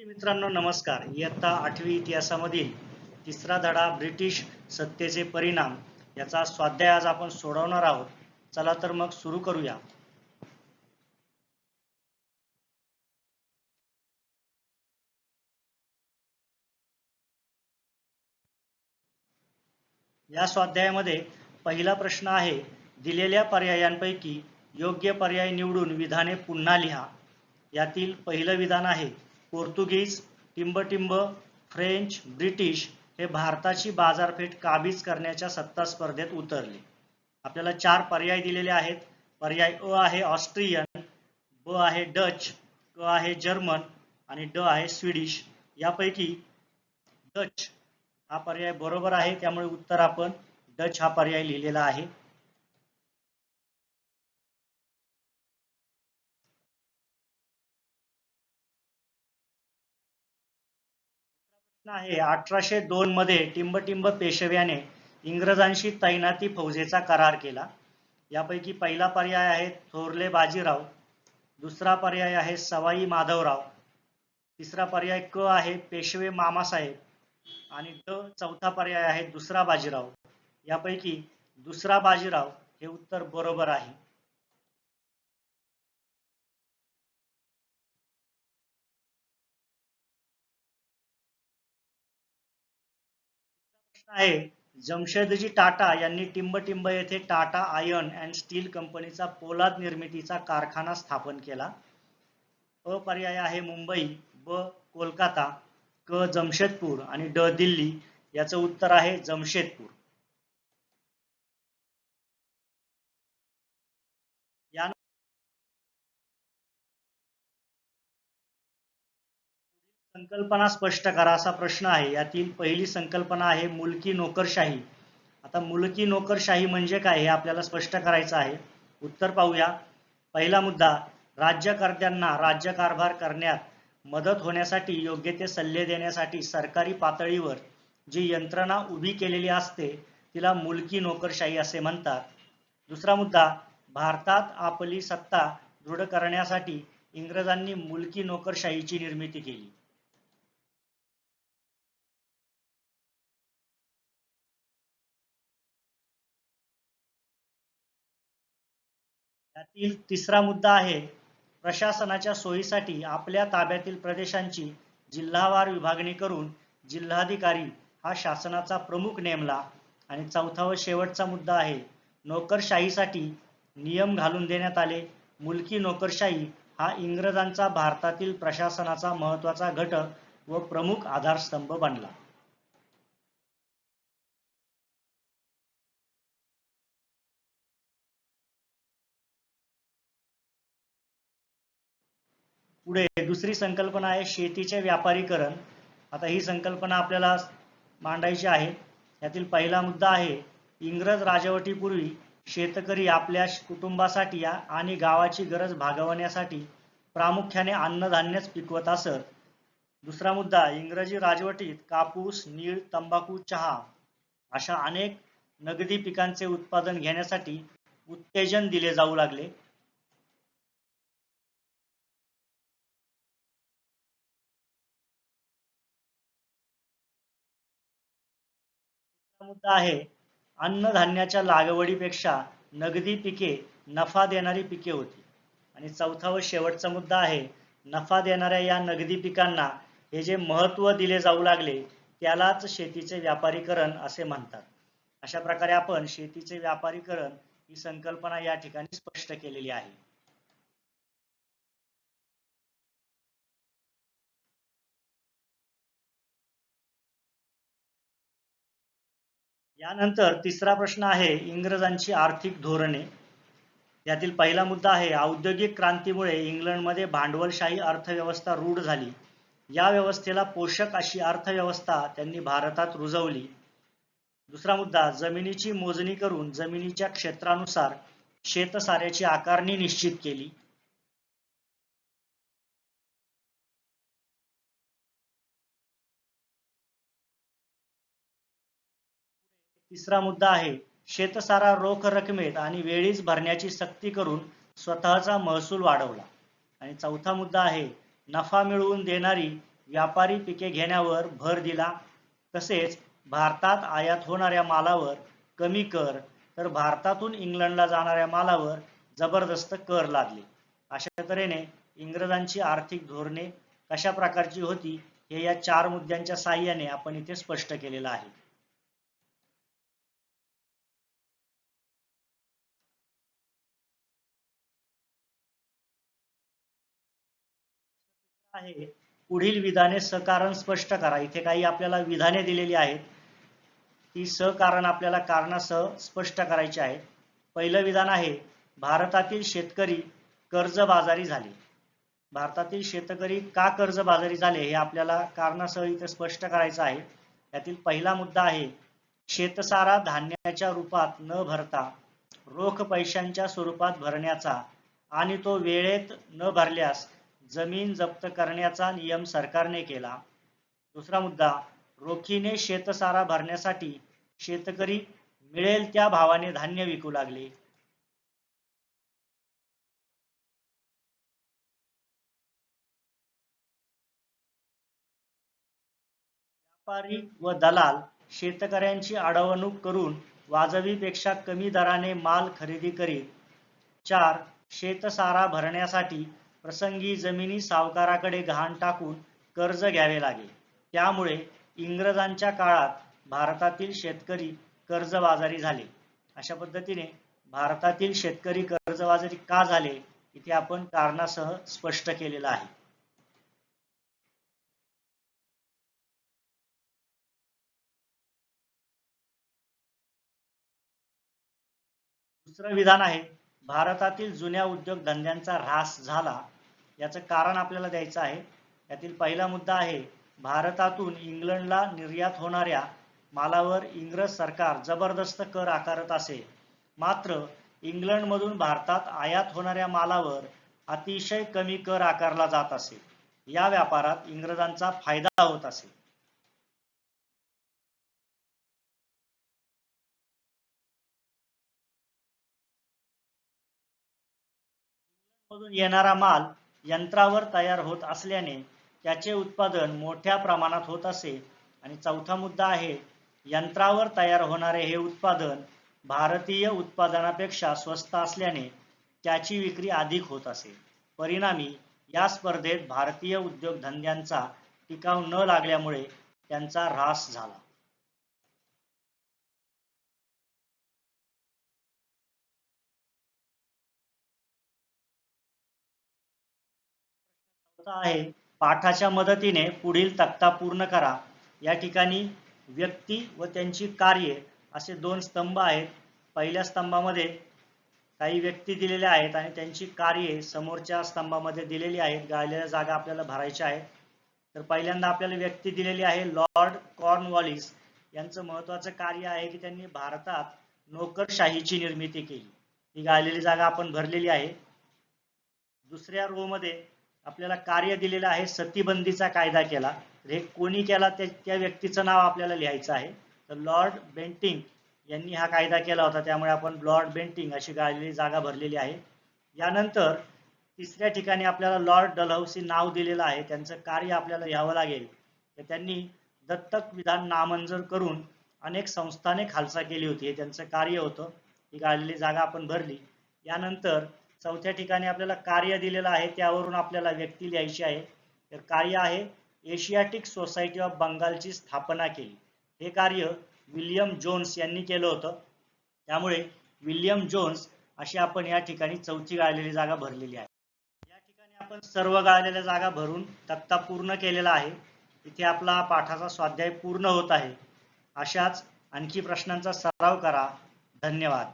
विद्यार्थी मित्रांनो नमस्कार. इयत्ता आठवी इतिहासामधील तिसरा धडा ब्रिटिश सत्तेचे परिणाम याचा स्वाध्याय आज आपण सोडवणार आहोत. चला तर मग सुरू करूया. या स्वाध्यायामध्ये पहिला प्रश्न आहे दिलेल्या पर्यायांपैकी योग्य पर्याय निवडून विधाने पुन्हा लिहा. यातील पहिलं विधान आहे पोर्तुगीज टिंबटिंब फ्रेंच ब्रिटिश हे भारताची बाजारपेठ काबीज करण्याच्या सत्ता स्पर्धेत उतरले. आपल्याला चार पर्याय दिलेले आहेत. पर्याय अ आहे ऑस्ट्रियन ब आहे डच क आहे जर्मन आणि ड आहे स्वीडिश. यापैकी डच हा पर्याय बरोबर आहे. त्यामुळे उत्तर आपण डच हा पर्याय लिहिलेला आहे. आहे अठराशे दोन मध्ये टिंबटिंब पेशव्याने इंग्रजांशी तैनाती फौजेचा करार केला. यापैकी पहिला पर्याय आहे थोरले बाजीराव दुसरा पर्याय आहे सवाई माधवराव तिसरा पर्याय क आहे पेशवे मामासाहेब आणि ड चौथा पर्याय आहे दुसरा बाजीराव. यापैकी दुसरा बाजीराव हे उत्तर बरोबर आहे. आहे. जमशेदजी टाटा यांनी टिंबटिंब येथे टाटा आयर्न अँड स्टील कंपनीचा पोलाद निर्मितीचा कारखाना स्थापन केला. अ पर्याय आहे मुंबई ब कोलकाता क जमशेदपूर आणि ड दिल्ली याचं उत्तर आहे जमशेदपूर. संकल्पना स्पष्ट करा असा प्रश्न आहे. यातील पहिली संकल्पना आहे मुलकी नोकरशाही. आता मुलकी नोकरशाही म्हणजे काय हे आपल्याला स्पष्ट करायचं आहे. उत्तर पाहूया. पहिला मुद्दा राज्यकर्त्यांना राज्यकारभार करण्यात मदत होण्यासाठी योग्य ते सल्ले देण्यासाठी सरकारी पातळीवर जी यंत्रणा उभी केलेली असते तिला मुलकी नोकरशाही असे म्हणतात. दुसरा मुद्दा भारतात आपली सत्ता दृढ करण्यासाठी इंग्रजांनी मुलकी नोकरशाहीची निर्मिती केली. यातील तिसरा मुद्दा आहे प्रशासनाच्या सोयीसाठी आपल्या ताब्यातील प्रदेशांची जिल्हावार विभागणी करून जिल्हाधिकारी हा शासनाचा प्रमुख नेमला. आणि चौथा व शेवटचा मुद्दा आहे नोकरशाहीसाठी नियम घालून देण्यात आले. मुलकी नोकरशाही हा इंग्रजांचा भारतातील प्रशासनाचा महत्त्वाचा घटक व प्रमुख आधारस्तंभ बनला. पुढे दुसरी संकल्पना आहे शेतीचे व्यापारीकरण. आता ही संकल्पना आपल्याला मांडायची आहे. यातील पहिला मुद्दा आहे इंग्रज राजवटीपूर्वी शेतकरी आपल्या कुटुंबासाठी आणि गावाची गरज भागवण्यासाठी प्रामुख्याने अन्नधान्यच पिकवत असत. दुसरा मुद्दा इंग्रजी राजवटीत कापूस नीळ तंबाखू चहा अशा अनेक नगदी पिकांचे उत्पादन घेण्यासाठी उत्तेजन दिले जाऊ लागले. मुद्दा आहे. अन्नधान्याच्या लागवडीपेक्षा नगदी पिके नफा देणारी पिके होती. आणि चौथा व शेवटचा मुद्दा आहे नफा देणाऱ्या या नगदी पिकांना हे जे महत्त्व दिले जाऊ लागले त्यालाच शेतीचे व्यापारीकरण असे म्हणतात. अशा प्रकारे आपण शेतीचे व्यापारीकरण ही संकल्पना या ठिकाणी स्पष्ट केलेली आहे. यानंतर तिसरा प्रश्न आहे इंग्रजांची आर्थिक धोरणे. यातील पहिला मुद्दा आहे औद्योगिक क्रांतीमुळे इंग्लंडमध्ये भांडवलशाही अर्थव्यवस्था रूढ झाली. या व्यवस्थेला पोषक अशी अर्थव्यवस्था त्यांनी भारतात रुजवली. दुसरा मुद्दा जमिनीची मोजणी करून जमिनीच्या क्षेत्रानुसार शेतसाऱ्याची आकारणी निश्चित केली. तिसरा मुद्दा आहे शेतसारा रोख रकमेत आणि वेळीच भरण्याची सक्ती करून स्वतःचा महसूल वाढवला. आणि चौथा मुद्दा आहे नफा मिळवून देणारी व्यापारी पिके घेण्यावर भर दिला. तसेच भारतात आयात होणाऱ्या मालावर कमी कर तर भारतातून इंग्लंडला जाणाऱ्या मालावर जबरदस्त कर लादले अशा तऱ्हेने इंग्रजांची आर्थिक धोरणे कशा प्रकारची होती हे या चार मुद्द्यांच्या साह्याने आपण इथे स्पष्ट केलेलं आहे. आहे. पुढील विधाने सकारण स्पष्ट करा. इथे काही आपल्याला विधाने दिलेली आहेत. ती सकारण आपल्याला कारणासह स्पष्ट करायची आहेत. पहिलं विधान आहे भारतातील शेतकरी कर्जबाजारी झाले. भारतातील शेतकरी का कर्जबाजारी झाले हे आपल्याला कारणासह इथे स्पष्ट करायचं आहे. यातील पहिला मुद्दा आहे शेतसारा धान्याच्या रूपात न भरता रोख पैशांच्या स्वरूपात भरण्याचा आणि तो वेळेत न भरल्यास जमीन जप्त करण्याचा नियम सरकारने केला. दुसरा मुद्दा रोखीने शेतसारा भरण्यासाठी शेतकरी मिळेल त्या भावाने धान्य विकू लागले. व्यापारी व दलाल शेतकऱ्यांची अडवणूक करून वाजवीपेक्षा कमी दराने माल खरेदी करीत. चार शेतसारा भरण्यासाठी प्रसंगी जमिनी सावकाराकडे गहाण टाकून कर्ज घ्यावे लागे. त्यामुळे इंग्रजांच्या काळात भारतातील शेतकरी कर्जबाजारी झाले. अशा पद्धतीने भारतातील शेतकरी कर्जबाजारी का झाले इथे आपण कारणासह स्पष्ट केलेलं आहे. दुसरं विधान आहे भारतातील जुन्या उद्योगधंद्यांचा ऱ्हास झाला याचं कारण आपल्याला द्यायचं आहे. यातील पहिला मुद्दा आहे भारतातून इंग्लंडला निर्यात होणाऱ्या मालावर इंग्रज सरकार जबरदस्त कर आकारत असे. मात्र इंग्लंडमधून भारतात आयात होणाऱ्या मालावर अतिशय कमी कर आकारला जात असे. या व्यापारात इंग्रजांचा फायदा होत असे. मधून येणारा माल यंत्रावर तयार होत असल्याने त्याचे उत्पादन मोठ्या प्रमाणात होत असे. आणि चौथा मुद्दा आहे यंत्रावर तयार होणारे हे उत्पादन भारतीय उत्पादनापेक्षा स्वस्त असल्याने त्याची विक्री अधिक होत असे. परिणामी या स्पर्धेत भारतीय उद्योगधंद्यांचा टिकाव न लागल्यामुळे त्यांचा ऱ्हास झाला. आहे. पाठाच्या मदतीने पुढील तक्ता पूर्ण करा. या ठिकाणी व्यक्ती व त्यांची कार्ये असे दोन स्तंभ आहेत. पहिल्या स्तंभामध्ये काही व्यक्ती दिलेल्या आहेत आणि त्यांची कार्ये समोरच्या स्तंभामध्ये दिलेली आहेत. गाळलेल्या जागा आपल्याला भरायच्या आहेत. तर पहिल्यांदा आपल्याला व्यक्ती दिलेली आहे लॉर्ड कॉर्नवॉलिस. यांचं महत्वाचं कार्य आहे की त्यांनी भारतात नोकरशाहीची निर्मिती केली. ही गाळलेली जागा आपण भरलेली आहे. दुसऱ्या रो मध्ये आपल्याला कार्य दिलेलं आहे सतीबंदीचा कायदा केला. तर हे कोणी केला? त्या त्या व्यक्तीचं नाव आपल्याला लिहायचं आहे. तर लॉर्ड बेंटिंग यांनी हा कायदा केला होता. त्यामुळे आपण लॉर्ड बेंटिंग अशी गाळलेली जागा भरलेली आहे. यानंतर तिसऱ्या ठिकाणी आपल्याला लॉर्ड डलहौसी नाव दिलेलं आहे. त्यांचं कार्य आपल्याला लिहावं लागेल. तर त्यांनी दत्तक विधान नामंजूर करून अनेक संस्थाने खालसा केली होती. हे त्यांचं कार्य होतं. ही गाळलेली जागा आपण भरली. यानंतर चौथ्या ठिकाणी आपल्याला कार्य दिलेलं आहे त्यावरून आपल्याला व्यक्ती लिहायची आहे. तर कार्य आहे एशियाटिक सोसायटी ऑफ बंगालची स्थापना केली. हे कार्य विल्यम जोन्स यांनी केलं होतं. त्यामुळे विल्यम जोन्स अशी आपण या ठिकाणी चौथी गाळलेली जागा भरलेली आहे. या ठिकाणी आपण सर्व गाळलेल्या जागा भरून तक्ता पूर्ण केलेला आहे. इथे आपला पाठाचा स्वाध्याय पूर्ण होत आहे. अशाच आणखी प्रश्नांचा सराव करा. धन्यवाद.